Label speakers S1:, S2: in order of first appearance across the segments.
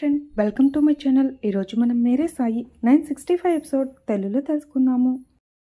S1: Friend welcome to my channel ఈరోజు మనం మేరే Sai nine sixty five episode తెలుగులో తెలుసుకుందాము.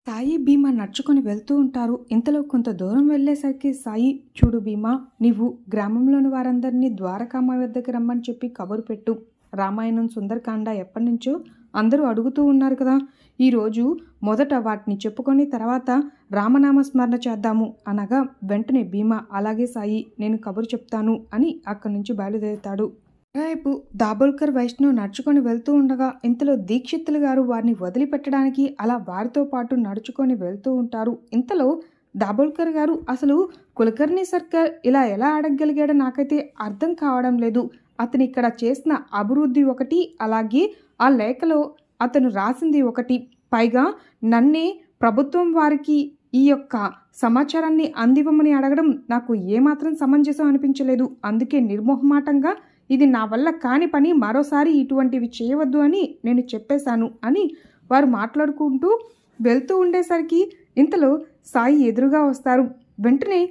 S1: సాయి భీమా నడుచుకొని వెళ్తూ ఉంటారు. ఇంతలో కొంత దూరం వెళ్ళేసరికి సాయి చూడు భీమా నీవు గ్రామంలోని వారందరినీ ద్వారకామ వద్దకి రమ్మని చెప్పి కబురు పెట్టు. రామాయణం సుందరకాండ ఎప్పటి నుంచో అందరూ అడుగుతూ ఉన్నారు కదా. ఈరోజు మొదట వాటిని చెప్పుకొని తర్వాత రామనామ స్మరణ చేద్దాము. అనగా వెంటనే భీమా అలాగే సాయి నేను కబురు చెప్తాను అని అక్కడి నుంచి బయలుదేరుతాడు. రేపు దాబోల్కర్ వైష్ణవ్ నడుచుకొని వెళ్తూ ఉండగా ఇంతలో దీక్షితులు గారు వారిని వదిలిపెట్టడానికి అలా వారితో పాటు నడుచుకొని వెళ్తూ ఉంటారు. ఇంతలో దాబోల్కర్ గారు అసలు కులకర్ణి సర్కార్ ఇలా ఎలా అడగగలిగాడో నాకైతే అర్థం కావడం లేదు. అతను ఇక్కడ చేసిన అభివృద్ధి ఒకటి అలాగే ఆ లేఖలో అతను రాసింది ఒకటి. పైగా నన్నే ప్రభుత్వం వారికి ఈ యొక్క సమాచారాన్ని అందివ్వమని అడగడం నాకు ఏమాత్రం సమంజసం అనిపించలేదు. అందుకే నిర్మోహమాటంగా ఇది నా వల్ల కాని పని మరోసారి ఇటువంటివి చేయవద్దు అని నేను చెప్పేశాను అని వారు మాట్లాడుకుంటూ వెళ్తూ ఉండేసరికి ఇంతలో సాయి ఎదురుగా వస్తారు. వెంటనే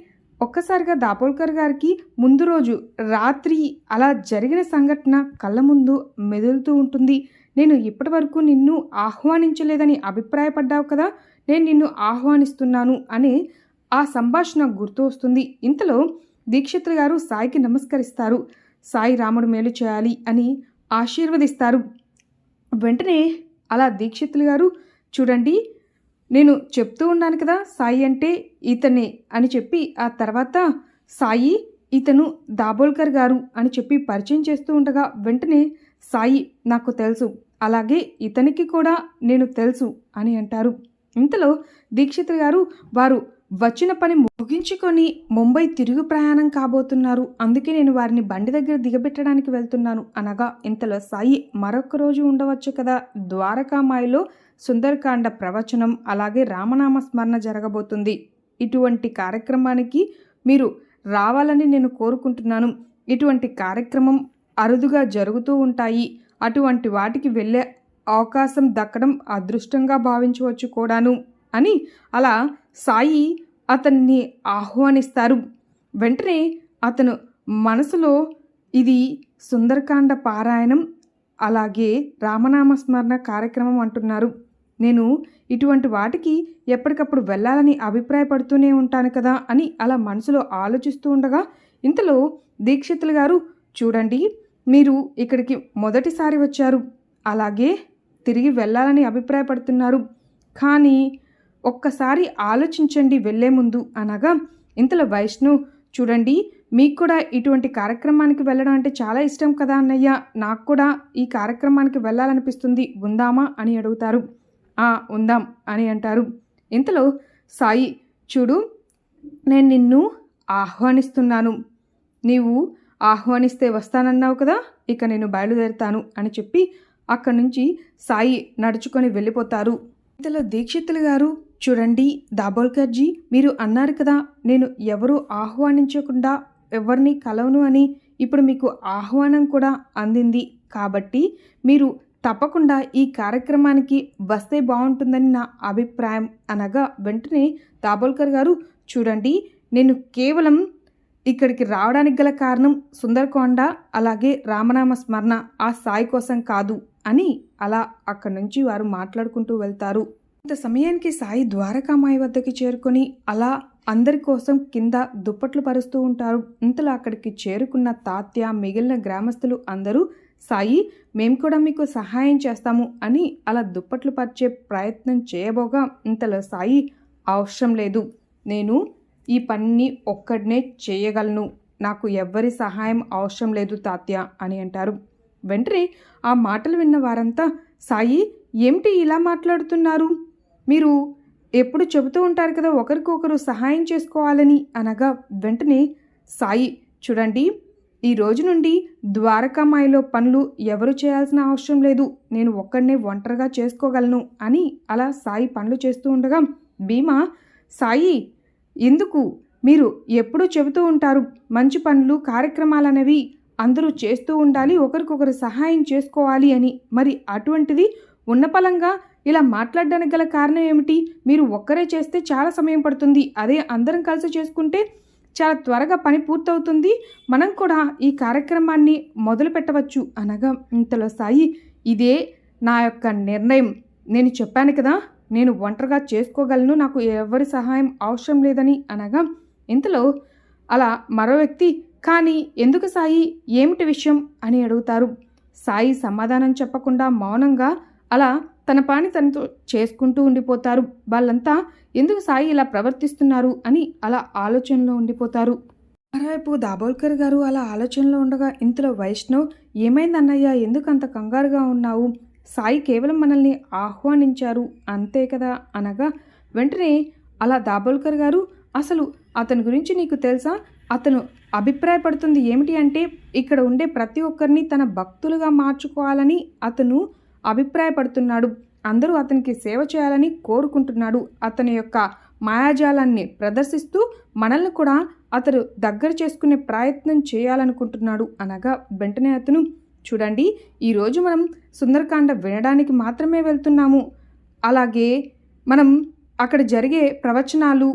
S1: ఒక్కసారిగా దాపోల్కర్ గారికి ముందు రోజు రాత్రి అలా జరిగిన సంఘటన కళ్ళ ముందు మెదులుతూ ఉంటుంది. నేను ఇప్పటి వరకు నిన్ను ఆహ్వానించలేదని అభిప్రాయపడ్డావు కదా నేను నిన్ను ఆహ్వానిస్తున్నాను అనే ఆ సంభాషణ గుర్తు వస్తుంది. ఇంతలో దీక్షిత్ గారు సాయికి నమస్కరిస్తారు. సాయి రాముడు మేలు చేయాలి అని ఆశీర్వదిస్తారు. వెంటనే అలా దీక్షితులు గారు చూడండి నేను చెప్తూ ఉన్నాను కదా సాయి అంటే ఇతనే అని చెప్పి ఆ తర్వాత సాయి ఇతను దాబోల్కర్ గారు అని చెప్పి పరిచయం చేస్తూ ఉండగా వెంటనే సాయి నాకు తెలుసు. అలాగే ఇతనికి కూడా నేను తెలుసు అని అంటారు. ఇంతలో దీక్షిత్ గారు వారు వచ్చిన పని ముగించుకొని ముంబై తిరుగు ప్రయాణం కాబోతున్నారు. అందుకే నేను వారిని బండి దగ్గర దిగబెట్టడానికి వెళ్తున్నాను. అనగా ఇంతలో సాయి మరొక రోజు ఉండవచ్చు కదా? ద్వారకామాయిలో సుందరకాండ ప్రవచనం అలాగే రామనామ స్మరణ జరగబోతుంది. ఇటువంటి కార్యక్రమానికి మీరు రావాలని నేను కోరుకుంటున్నాను. ఇటువంటి కార్యక్రమం అరుదుగా జరుగుతూ ఉంటాయి. అటువంటి వాటికి వెళ్ళే అవకాశం దక్కడం అదృష్టంగా భావించవచ్చు కూడాను. అని అలా సాయి అతన్ని ఆహ్వానిస్తారు. వెంటనే అతను మనసులో ఇది సుందరకాండ పారాయణం అలాగే రామనామ స్మరణ కార్యక్రమం అంటున్నారు. నేను ఇటువంటి వాటికి ఎప్పటికప్పుడు వెళ్ళాలని అభిప్రాయపడుతూనే ఉంటాను కదా అని అలా మనసులో ఆలోచిస్తూ ఉండగా ఇంతలో దీక్షితులు గారు చూడండి మీరు ఇక్కడికి మొదటిసారి వచ్చారు. అలాగే తిరిగి వెళ్ళాలని అభిప్రాయపడుతున్నారు. కానీ ఒక్కసారి ఆలోచించండి వెళ్ళే ముందు అనగా ఇంతలో వైష్ణు చూడండి మీకు కూడా ఇటువంటి కార్యక్రమానికి వెళ్ళడం అంటే చాలా ఇష్టం కదా అన్నయ్య? నాకు కూడా ఈ కార్యక్రమానికి వెళ్ళాలనిపిస్తుంది. ఉందామా? అని అడుగుతారు. ఆ ఉందాం అని అంటారు. ఇంతలో సాయి చూడు నేను నిన్ను ఆహ్వానిస్తున్నాను. నీవు ఆహ్వానిస్తే వస్తానన్నావు కదా? ఇక నేను బయలుదేరుతాను అని చెప్పి అక్కడి నుంచి సాయి నడుచుకొని వెళ్ళిపోతారు. ఇంతలో దీక్షితులు గారు చూడండి దాబోల్కర్జీ మీరు అన్నారు కదా నేను ఎవరు ఆహ్వానించకుండా ఎవరిని కలవను అని ఇప్పుడు మీకు ఆహ్వానం కూడా అందింది. కాబట్టి మీరు తప్పకుండా ఈ కార్యక్రమానికి వస్తే బాగుంటుందని నా అభిప్రాయం అనగా వెంటనే దాబోల్కర్ గారు చూడండి నేను కేవలం ఇక్కడికి రావడానికి గల కారణం సుందరకొండ అలాగే రామనామ స్మరణ ఆ సాయి కోసం కాదు అని అలా అక్కడి నుంచి వారు మాట్లాడుకుంటూ వెళ్తారు. ఇంత సమయానికి సాయి ద్వారకామాయి వద్దకి చేరుకొని అలా అందరి కోసం కింద దుప్పట్లు పరుస్తూ ఉంటారు. ఇంతలో అక్కడికి చేరుకున్న తాత్య మిగిలిన గ్రామస్తులు అందరూ సాయి మేము కూడా మీకు సహాయం చేస్తాము అని అలా దుప్పట్లు పరిచే ప్రయత్నం చేయబోగా ఇంతలో సాయి అవసరం లేదు. నేను ఈ పనిని ఒక్కడనే చేయగలను. నాకు ఎవ్వరి సహాయం అవసరం లేదు తాత్య అని అంటారు. వెంటనే ఆ మాటలు విన్న వారంతా సాయి ఏమిటి ఇలా మాట్లాడుతున్నారు? మీరు ఎప్పుడు చెబుతూ ఉంటారు కదా ఒకరికొకరు సహాయం చేసుకోవాలని అనగా వెంటనే సాయి చూడండి ఈ రోజు నుండి ద్వారకామాయిలో పనులు ఎవరు చేయాల్సిన అవసరం లేదు నేను ఒక్కడనే ఒంటరిగా చేసుకోగలను అని అలా సాయి పనులు చేస్తూ ఉండగా భీమా సాయి ఎందుకు? మీరు ఎప్పుడూ చెబుతూ ఉంటారు మంచి పనులు కార్యక్రమాలు అనేవి అందరూ చేస్తూ ఉండాలి ఒకరికొకరు సహాయం చేసుకోవాలి అని. మరి అటువంటిది ఉన్నపలంగా ఇలా మాట్లాడడానికి గల కారణం ఏమిటి? మీరు ఒక్కరే చేస్తే చాలా సమయం పడుతుంది. అదే అందరం కలిసి చేసుకుంటే చాలా త్వరగా పని పూర్తవుతుంది. మనం కూడా ఈ కార్యక్రమాన్ని మొదలు పెట్టవచ్చు. అనగా ఇంతలో సాయి ఇదే నా యొక్క నిర్ణయం. నేను చెప్పాను కదా నేను ఒంటరిగా చేసుకోగలను. నాకు ఎవరి సహాయం అవసరం లేదని అనగా ఇంతలో అలా మరో వ్యక్తి కానీ ఎందుకు సాయి? ఏమిటి విషయం? అని అడుగుతారు. సాయి సమాధానం చెప్పకుండా మౌనంగా అలా తన పని తనతో చేసుకుంటూ ఉండిపోతారు. వాళ్ళంతా ఎందుకు సాయి ఇలా ప్రవర్తిస్తున్నారు అని అలా ఆలోచనలో ఉండిపోతారు. మరోవైపు దాబోల్కర్ గారు అలా ఆలోచనలో ఉండగా ఇంతలో వైష్ణవ్ ఏమైందన్నయ్యా ఎందుకు అంత కంగారుగా ఉన్నావు? సాయి కేవలం మనల్ని ఆహ్వానించారు. అంతే కదా? అనగా వెంటనే అలా దాబోల్కర్ గారు అసలు అతని గురించి నీకు తెలుసా? అతను అభిప్రాయపడుతుంది ఏమిటి అంటే ఇక్కడ ఉండే ప్రతి ఒక్కరిని తన భక్తులుగా మార్చుకోవాలని అతను అభిప్రాయపడుతున్నాడు. అందరూ అతనికి సేవ చేయాలని కోరుకుంటున్నాడు. అతని యొక్క మాయాజాలాన్ని ప్రదర్శిస్తూ మనల్ని కూడా అతడు దగ్గర చేసుకునే ప్రయత్నం చేయాలనుకుంటున్నాడు అనగా వెంటనే అతను చూడండి ఈరోజు మనం సుందరకాండ వినడానికి మాత్రమే వెళ్తున్నాము. అలాగే మనం అక్కడ జరిగే ప్రవచనాలు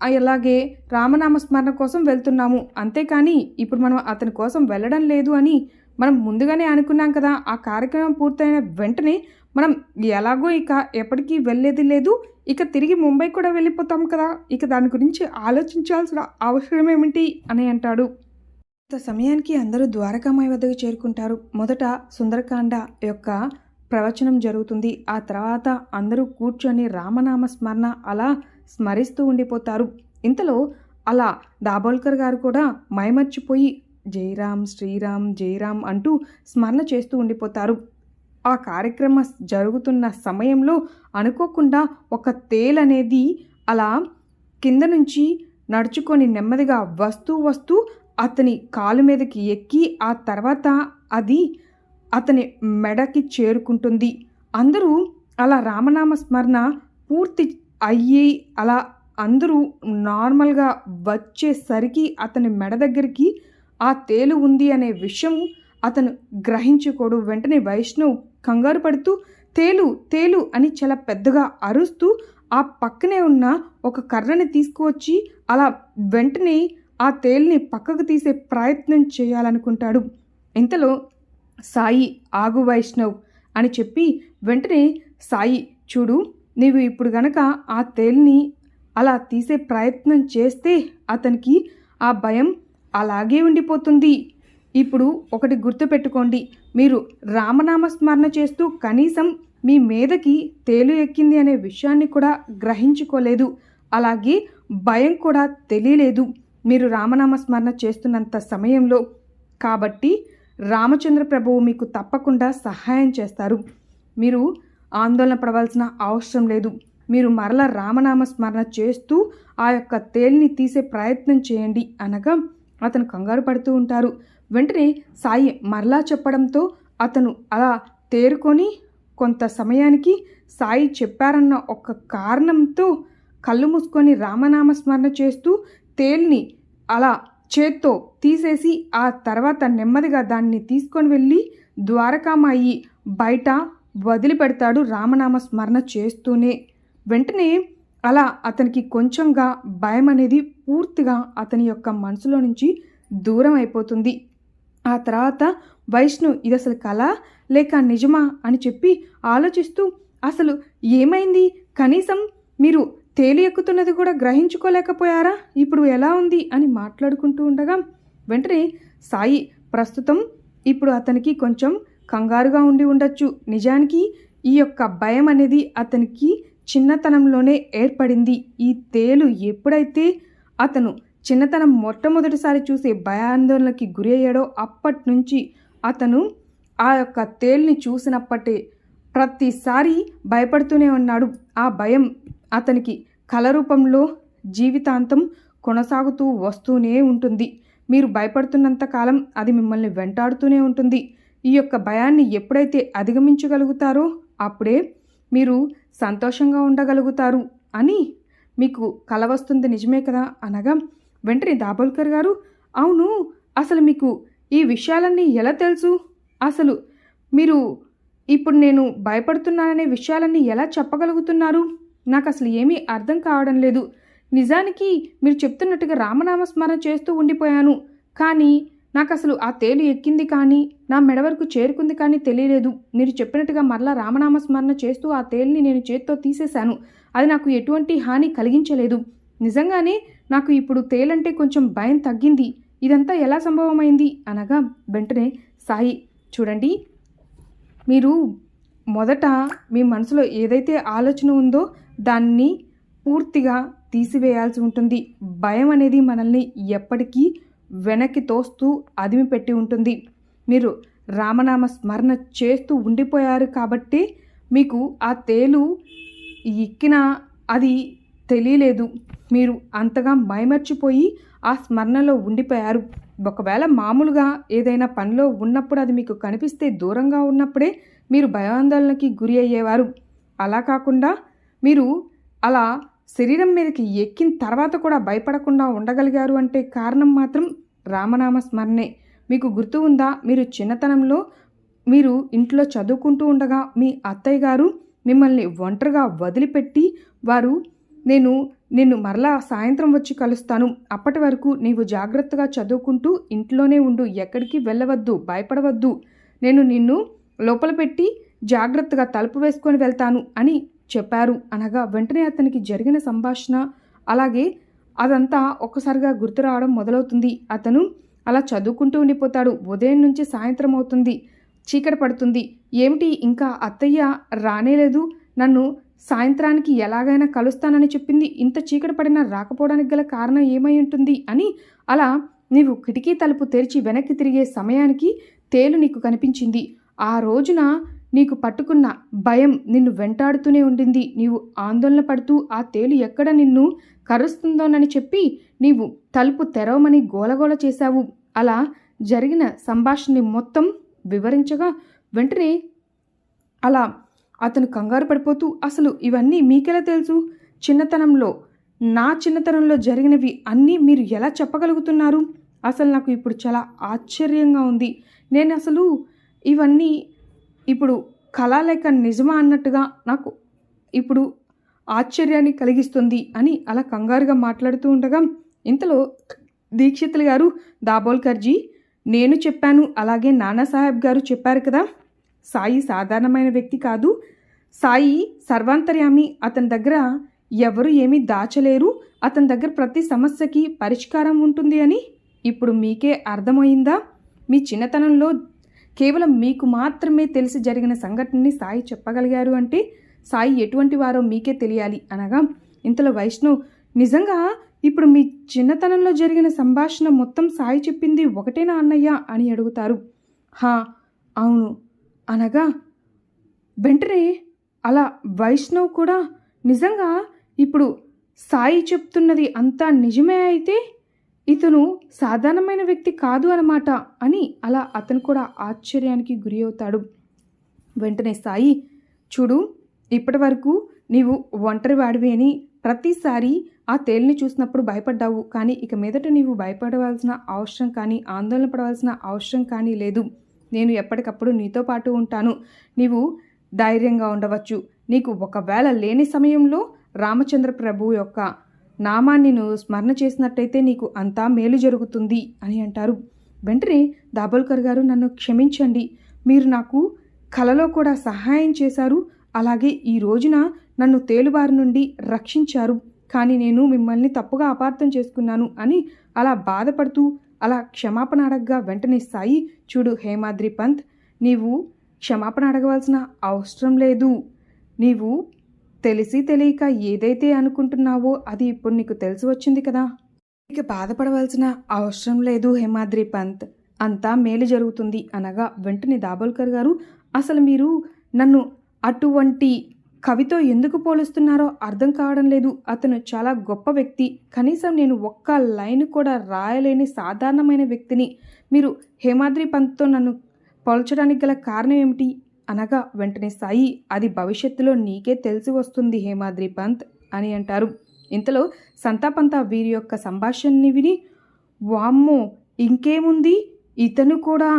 S1: అలాగే రామనామ స్మరణ కోసం వెళ్తున్నాము. అంతేకాని ఇప్పుడు మనం అతని కోసం వెళ్ళడం లేదు అని మనం ముందుగానే అనుకున్నాం కదా ఆ కార్యక్రమం పూర్తయిన వెంటనే మనం ఎలాగో ఇక ఎప్పటికీ వెళ్ళేది లేదు. ఇక తిరిగి ముంబై కూడా వెళ్ళిపోతాం కదా ఇక దాని గురించి ఆలోచించాల్సిన అవసరం ఏమిటి అని అంటాడు. కొంత సమయానికి అందరూ ద్వారకామాయి వద్దకు చేరుకుంటారు. మొదట సుందరకాండ యొక్క ప్రవచనం జరుగుతుంది. ఆ తర్వాత అందరూ కూర్చొని రామనామ స్మరణ అలా స్మరిస్తూ ఉండిపోతారు. ఇంతలో అలా దాబోల్కర్ గారు కూడా మైమర్చిపోయి జైరామ్ శ్రీరామ్ జైరామ్ అంటూ స్మరణ చేస్తూ ఉండిపోతారు. ఆ కార్యక్రమం జరుగుతున్న సమయంలో అనుకోకుండా ఒక తేలనేది అలా కింద నుంచి నడుచుకొని నెమ్మదిగా వస్తూ వస్తూ అతని కాలు మీదకి ఎక్కి ఆ తర్వాత అది అతని మెడకి చేరుకుంటుంది. అందరూ అలా రామనామ స్మరణ పూర్తి అయ్యి అలా అందరూ నార్మల్గా వచ్చేసరికి అతని మెడ దగ్గరికి ఆ తేలు ఉంది అనే విషయం అతను గ్రహించుకోడు. వెంటనే వైష్ణవ్ కంగారు పడుతూ తేలు తేలు అని చాలా పెద్దగా అరుస్తూ ఆ పక్కనే ఉన్న ఒక కర్రని తీసుకువచ్చి అలా వెంటనే ఆ తేలిని పక్కకు తీసే ప్రయత్నం చేయాలనుకుంటాడు. ఇంతలో సాయి ఆగు వైష్ణవ్ అని చెప్పి వెంటనే సాయి చూడు నీవు ఇప్పుడు గనక ఆ తేలిని అలా తీసే ప్రయత్నం చేస్తే అతనికి ఆ భయం అలాగే ఉండిపోతుంది. ఇప్పుడు ఒకటి గుర్తుపెట్టుకోండి మీరు రామనామ స్మరణ చేస్తూ కనీసం మీ మీదకి తేలు ఎక్కింది అనే విషయాన్ని కూడా గ్రహించుకోలేదు. అలాగే భయం కూడా తెలియలేదు. మీరు రామనామ స్మరణ చేస్తున్నంత సమయంలో. కాబట్టి రామచంద్ర ప్రభువు మీకు తప్పకుండా సహాయం చేస్తారు. మీరు ఆందోళన పడవలసిన అవసరం లేదు. మీరు మరల రామనామ స్మరణ చేస్తూ ఆ యొక్క తేలిని తీసే ప్రయత్నం చేయండి అనగా అతను కంగారు పడుతూ ఉంటారు. వెంటనే సాయి మరలా చెప్పడంతో అతను అలా తేరుకొని కొంత సమయానికి సాయి చెప్పారన్న ఒక కారణంతో కళ్ళు మూసుకొని రామనామ స్మరణ చేస్తూ తేలిని అలా చేత్తో తీసేసి ఆ తర్వాత నెమ్మదిగా దాన్ని తీసుకొని వెళ్ళి ద్వారకామాయి బయట వదిలిపెడతాడు రామనామ స్మరణ చేస్తూనే. వెంటనే అలా అతనికి కొంచెంగా భయం అనేది పూర్తిగా అతని యొక్క మనసులో నుంచి దూరం అయిపోతుంది. ఆ తర్వాత వైష్ణు ఇది అసలు కళ లేక నిజమా అని చెప్పి ఆలోచిస్తూ అసలు ఏమైంది? కనీసం మీరు తేలి ఎక్కుతున్నది కూడా గ్రహించుకోలేకపోయారా? ఇప్పుడు ఎలా ఉంది? అని మాట్లాడుకుంటూ ఉండగా వెంటనే సాయి ప్రస్తుతం ఇప్పుడు అతనికి కొంచెం కంగారుగా ఉండి ఉండొచ్చు. నిజానికి ఈ యొక్క భయం అనేది అతనికి చిన్నతనంలోనే ఏర్పడింది. ఈ తేలు ఎప్పుడైతే అతను చిన్నతనం మొట్టమొదటిసారి చూసే భయాందోళనకి గురి అయ్యాడో అప్పటి నుంచి అతను ఆ యొక్క తేల్ని చూసినప్పటి ప్రతిసారి భయపడుతూనే ఉన్నాడు. ఆ భయం అతనికి కళ రూపంలో జీవితాంతం కొనసాగుతూ వస్తూనే ఉంటుంది. మీరు భయపడుతున్నంత కాలం అది మిమ్మల్ని వెంటాడుతూనే ఉంటుంది. ఈ యొక్క భయాన్ని ఎప్పుడైతే అధిగమించగలుగుతారో అప్పుడే మీరు సంతోషంగా ఉండగలుగుతారు అని మీకు కల వస్తుంది నిజమే కదా? అనగా వెంటనే దాబోల్కర్ గారు అవును అసలు మీకు ఈ విషయాలన్నీ ఎలా తెలుసు? అసలు మీరు ఇప్పుడు నేను భయపడుతున్నాననే విషయాలన్నీ ఎలా చెప్పగలుగుతున్నారు? నాకు అసలు ఏమీ అర్థం కావడం లేదు. నిజానికి మీరు చెప్తున్నట్టుగా రామనామ స్మరణ చేస్తూ ఉండిపోయాను. కానీ నాకు అసలు ఆ తేలు ఎక్కింది కానీ నా మెడ వరకు చేరుకుంది కానీ తెలియలేదు. మీరు చెప్పినట్టుగా మరలా రామనామ స్మరణ చేస్తూ ఆ తేలిని నేను చేత్తో తీసేశాను. అది నాకు ఎటువంటి హాని కలిగించలేదు. నిజంగానే నాకు ఇప్పుడు తేలంటే కొంచెం భయం తగ్గింది. ఇదంతా ఎలా సంభవమైంది? అనగా వెంటనే సాయి చూడండి. మీరు మొదట మీ మనసులో ఏదైతే ఆలోచన ఉందో దాన్ని పూర్తిగా తీసివేయాల్సి ఉంటుంది. భయం అనేది మనల్ని ఎప్పటికీ వెనక్కి తోస్తూ అదిమి పెట్టి ఉంటుంది. మీరు రామనామ స్మరణ చేస్తూ ఉండిపోయారు కాబట్టి మీకు ఆ తేలు ఎక్కిన అది తెలియలేదు. మీరు అంతగా మైమర్చిపోయి ఆ స్మరణలో ఉండిపోయారు. ఒకవేళ మామూలుగా ఏదైనా పనిలో ఉన్నప్పుడు అది మీకు కనిపిస్తే దూరంగా ఉన్నప్పుడే మీరు భయాందోళనకి గురి అయ్యేవారు. అలా కాకుండా మీరు అలా శరీరం మీదకి ఎక్కిన తర్వాత కూడా భయపడకుండా ఉండగలిగారు అంటే కారణం మాత్రం రామనామ స్మరణే మీకు గుర్తు ఉందా? మీరు చిన్నతనంలో మీరు ఇంట్లో చదువుకుంటూ ఉండగా మీ అత్తయ్య గారు మిమ్మల్ని ఒంటరిగా వదిలిపెట్టి వారు నేను నిన్ను మరలా సాయంత్రం వచ్చి కలుస్తాను. అప్పటి వరకు నీవు జాగ్రత్తగా చదువుకుంటూ ఇంట్లోనే ఉండు. ఎక్కడికి వెళ్ళవద్దు భయపడవద్దు. నేను నిన్ను లోపల పెట్టి జాగ్రత్తగా తలుపు వేసుకొని వెళ్తాను అని చెప్పారు. అనగా వెంటనే అతనికి జరిగిన సంభాషణ అలాగే అదంతా ఒక్కసారిగా గుర్తు రావడం మొదలవుతుంది. అతను అలా చదువుకుంటూ ఉండిపోతాడు. ఉదయం నుంచి సాయంత్రం అవుతుంది. చీకటి పడుతుంది. ఏమిటి? ఇంకా అత్తయ్య రానేలేదు నన్ను సాయంత్రానికి ఎలాగైనా కలుస్తానని చెప్పింది. ఇంత చీకటి పడినా రాకపోవడానికి గల కారణం ఏమై ఉంటుంది? అని అలా నీవు కిటికీ తలుపు తెరిచి వెనక్కి తిరిగే సమయానికి తేలు నీకు కనిపించింది. ఆ రోజున నీకు పట్టుకున్న భయం నిన్ను వెంటాడుతూనే ఉండింది. నీవు ఆందోళన పడుతూ ఆ తేలు ఎక్కడ నిన్ను కరుస్తుందోనని చెప్పి నీవు తలుపు తెరవమని గోలగోల చేశావు. అలా జరిగిన సంభాషణని మొత్తం వివరించగా వెంటనే అలా అతను కంగారు పడిపోతూ అసలు ఇవన్నీ మీకెలా తెలుసు? చిన్నతనంలో నా చిన్నతనంలో జరిగినవి అన్నీ మీరు ఎలా చెప్పగలుగుతున్నారు? అసలు నాకు ఇప్పుడు చాలా ఆశ్చర్యంగా ఉంది. నేను అసలు ఇవన్నీ ఇప్పుడు కళ లేక నిజమా అన్నట్టుగా నాకు ఇప్పుడు ఆశ్చర్యాన్ని కలిగిస్తుంది అని అలా కంగారుగా మాట్లాడుతూ ఉండగా ఇంతలో దీక్షితులు గారు దాబోల్కర్జీ నేను చెప్పాను. అలాగే నానాసాహెబ్ గారు చెప్పారు కదా. సాయి సాధారణమైన వ్యక్తి కాదు. సాయి సర్వాంతర్యామి. అతని దగ్గర ఎవరు ఏమీ దాచలేరు. అతని దగ్గర ప్రతి సమస్యకి పరిష్కారం ఉంటుంది అని. ఇప్పుడు మీకే అర్థమైందా మీ చిన్నతనంలో కేవలం మీకు మాత్రమే తెలిసి జరిగిన సంఘటనని సాయి చెప్పగలిగారు అంటే సాయి ఎటువంటి వారో మీకే తెలియాలి అనగా ఇంతలో వైష్ణవ్ నిజంగా ఇప్పుడు మీ చిన్నతనంలో జరిగిన సంభాషణ మొత్తం సాయి చెప్పింది ఒకటేనా అన్నయ్య? అని అడుగుతారు. హా అవును అనగా వెంటనే అలా వైష్ణవ్ కూడా నిజంగా ఇప్పుడు సాయి చెప్తున్నది అంతా నిజమే అయితే ఇతను సాధారణమైన వ్యక్తి కాదు అనమాట అని అలా అతను కూడా ఆశ్చర్యానికి గురి అవుతాడు వెంటనే సాయి చూడు ఇప్పటి వరకు నీవు ఒంటరి వాడివి అని ప్రతిసారి ఆ తేలిని చూసినప్పుడు భయపడ్డావు. కానీ ఇక మీదట నీవు భయపడవలసిన అవసరం కానీ ఆందోళన పడవలసిన అవసరం కానీ లేదు. నేను ఎప్పటికప్పుడు నీతో పాటు ఉంటాను. నీవు ధైర్యంగా ఉండవచ్చు. నీకు ఒకవేళ లేని సమయంలో రామచంద్ర ప్రభు యొక్క నామాన్ని నువ్వు స్మరణ చేసినట్టయితే నీకు అంతా మేలు జరుగుతుంది అని అంటారు. వెంటనే దాబోల్కర్ గారు నన్ను క్షమించండి. మీరు నాకు కలలో కూడా సహాయం చేశారు. అలాగే ఈ రోజున నన్ను తేలుబారి నుండి రక్షించారు. కానీ నేను మిమ్మల్ని తప్పుగా అపార్థం చేసుకున్నాను అని అలా బాధపడుతూ అలా క్షమాపణ అడగగా వెంటనే సాయి చూడు హేమాద్రి పంత్ నీవు క్షమాపణ అడగవలసిన అవసరం లేదు. నీవు తెలిసి తెలియక ఏదైతే అనుకుంటున్నావో అది ఇప్పుడు నీకు తెలిసి వచ్చింది కదా. ఇక బాధపడవలసిన అవసరం లేదు హేమాద్రి పంత్. అంతా మేలు జరుగుతుంది అనగా వెంటనే దాబోల్కర్ గారు అసలు మీరు నన్ను అటువంటి కవితో ఎందుకు పోలుస్తున్నారో అర్థం కావడం లేదు. అతను చాలా గొప్ప వ్యక్తి. కనీసం నేను ఒక్క లైన్ కూడా రాయలేని సాధారణమైన వ్యక్తిని. మీరు హేమాద్రి పంత్తో నన్ను పోల్చడానికి గల కారణం ఏమిటి? అనగా వెంటనే సాయి అది భవిష్యత్తులో నీకే తెలిసి వస్తుంది హేమాద్రి పంత్ అని అంటారు. ఇంతలో సంతాపంత వీరి యొక్క సంభాషణని విని వామ్మో ఇంకేముంది? ఇతను కూడా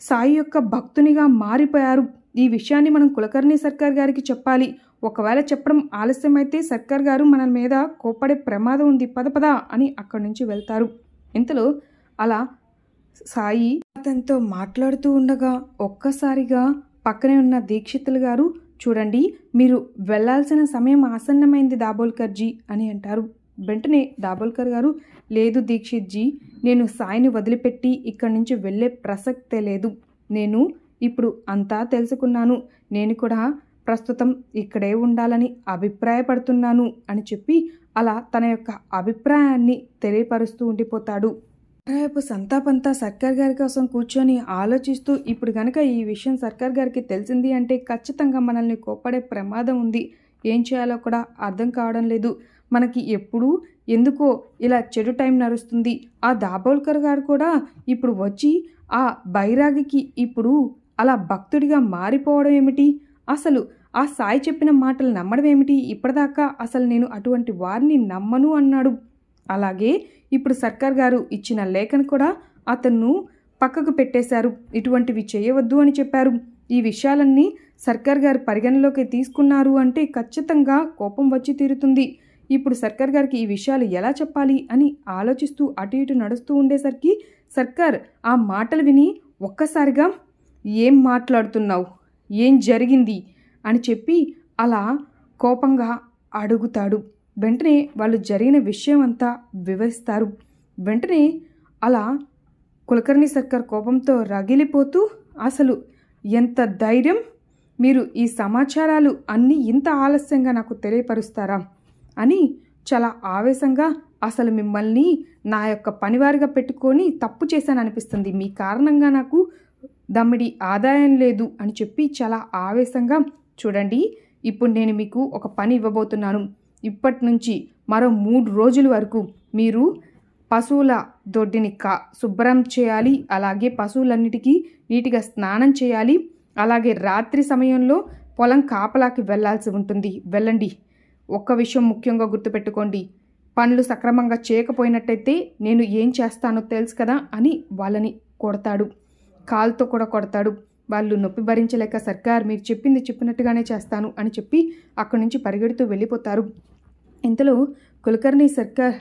S1: సాయి యొక్క భక్తునిగా మారిపోయారు. ఈ విషయాన్ని మనం కులకర్ణి సర్కార్ గారికి చెప్పాలి. ఒకవేళ చెప్పడం ఆలస్యమైతే సర్కార్ గారు మన మీద కోపడే ప్రమాదం ఉంది పద పద అని అక్కడి నుంచి వెళ్తారు. ఇంతలో అలా సాయి అతనితో మాట్లాడుతూ ఉండగా ఒక్కసారిగా పక్కనే ఉన్న దీక్షితులు గారు చూడండి మీరు వెళ్ళాల్సిన సమయం ఆసన్నమైంది దాబోల్కర్జీ అని అంటారు. వెంటనే దాబోల్కర్ గారు లేదు దీక్షిత్ జీ నేను సాయిని వదిలిపెట్టి ఇక్కడి నుంచి వెళ్ళే ప్రసక్తే లేదు. నేను ఇప్పుడు అంతా తెలుసుకున్నాను. నేను కూడా ప్రస్తుతం ఇక్కడే ఉండాలని అభిప్రాయపడుతున్నాను అని చెప్పి అలా తన యొక్క అభిప్రాయాన్ని తెలియపరుస్తూ ఉండిపోతాడు. రేపు సంతాపంతా సర్కార్ గారి కోసం కూర్చొని ఆలోచిస్తూ ఇప్పుడు గనక ఈ విషయం సర్కార్ గారికి తెలిసింది అంటే ఖచ్చితంగా మనల్ని కోప్పడే ప్రమాదం ఉంది. ఏం చేయాలో కూడా అర్థం కావడం లేదు. మనకి ఎప్పుడు ఎందుకో ఇలా చెడు టైం నడుస్తుంది. ఆ దాబోల్కర్ గారు కూడా ఇప్పుడు వచ్చి ఆ బైరాగికి ఇప్పుడు అలా భక్తుడిగా మారిపోవడం ఏమిటి? అసలు ఆ సాయి చెప్పిన మాటలు నమ్మడం ఏమిటి? ఇప్పటిదాకా అసలు నేను అటువంటి వారిని నమ్మను అన్నాడు. అలాగే ఇప్పుడు సర్కార్ గారు ఇచ్చిన లేఖను కూడా అతన్ను పక్కకు పెట్టేశారు. ఇటువంటివి చేయవద్దు అని చెప్పారు. ఈ విషయాలన్నీ సర్కార్ గారు పరిగణలోకి తీసుకున్నారు అంటే ఖచ్చితంగా కోపం వచ్చి తీరుతుంది. ఇప్పుడు సర్కార్ గారికి ఈ విషయాలు ఎలా చెప్పాలి అని ఆలోచిస్తూ అటు ఇటు నడుస్తూ ఉండేసరికి సర్కార్ ఆ మాటలు విని ఒక్కసారిగా ఏం మాట్లాడుతున్నావు? ఏం జరిగింది? అని చెప్పి అలా కోపంగా అడుగుతాడు. వెంటనే వాళ్ళు జరిగిన విషయం అంతా వివరిస్తారు. వెంటనే అలా కులకర్ణి సర్కార్ కోపంతో రగిలిపోతూ అసలు ఎంత ధైర్యం! మీరు ఈ సమాచారాలు అన్నీ ఇంత ఆలస్యంగా నాకు తెలియపరుస్తారా? అని చాలా ఆవేశంగా అసలు మిమ్మల్ని నా యొక్క పనివారిగా పెట్టుకొని తప్పు చేశాను అనిపిస్తుంది మీ కారణంగా నాకు దమ్మిడి ఆదాయం లేదు అని చెప్పి చాలా ఆవేశంగా చూడండి ఇప్పుడు నేను మీకు ఒక పని ఇవ్వబోతున్నాను. ఇప్పటి నుంచి మరో మూడు రోజుల వరకు మీరు పశువుల దొడ్డిని కా శుభ్రం చేయాలి అలాగే పశువులన్నిటికీ నీటిగా స్నానం చేయాలి అలాగే రాత్రి సమయంలో పొలం కాపలాకి వెళ్ళాల్సి ఉంటుంది. వెళ్ళండి. ఒక్క విషయం ముఖ్యంగా గుర్తుపెట్టుకోండి. పనులు సక్రమంగా చేయకపోయినట్టయితే నేను ఏం చేస్తానో తెలుసు కదా అని వాళ్ళని కొడతాడు. కాలుతో కూడా కొడతాడు. వాళ్ళు నొప్పి భరించలేక సర్కార్ మీరు చెప్పింది చెప్పినట్టుగానే చేస్తాను అని చెప్పి అక్కడి నుంచి పరిగెడుతూ వెళ్ళిపోతారు. ఇంతలో కులకర్ణి సర్కార్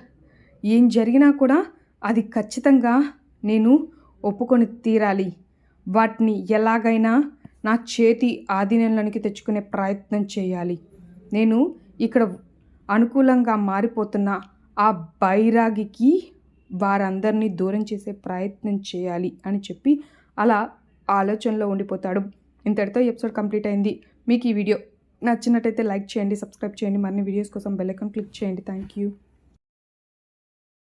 S1: ఏం జరిగినా కూడా అది ఖచ్చితంగా నేను ఒప్పుకొని తీరాలి. వాటిని ఎలాగైనా నా చేతి ఆధీనంలోనికి తెచ్చుకునే ప్రయత్నం చేయాలి. నేను ఇక్కడ అనుకూలంగా మారిపోతున్న ఆ బైరాగికి వారందరినీ దూరం చేసే ప్రయత్నం చేయాలి అని చెప్పి అలా ఆలోచనలో ఉండిపోతాడు. ఇంతటితో ఎపిసోడ్ కంప్లీట్ అయింది. మీకు ఈ వీడియో నచ్చినట్టయితే లైక్ చేయండి సబ్స్క్రైబ్ చేయండి. మరిన్ని వీడియోస్ కోసం బెల్ క్లిక్ చేయండి. Thank you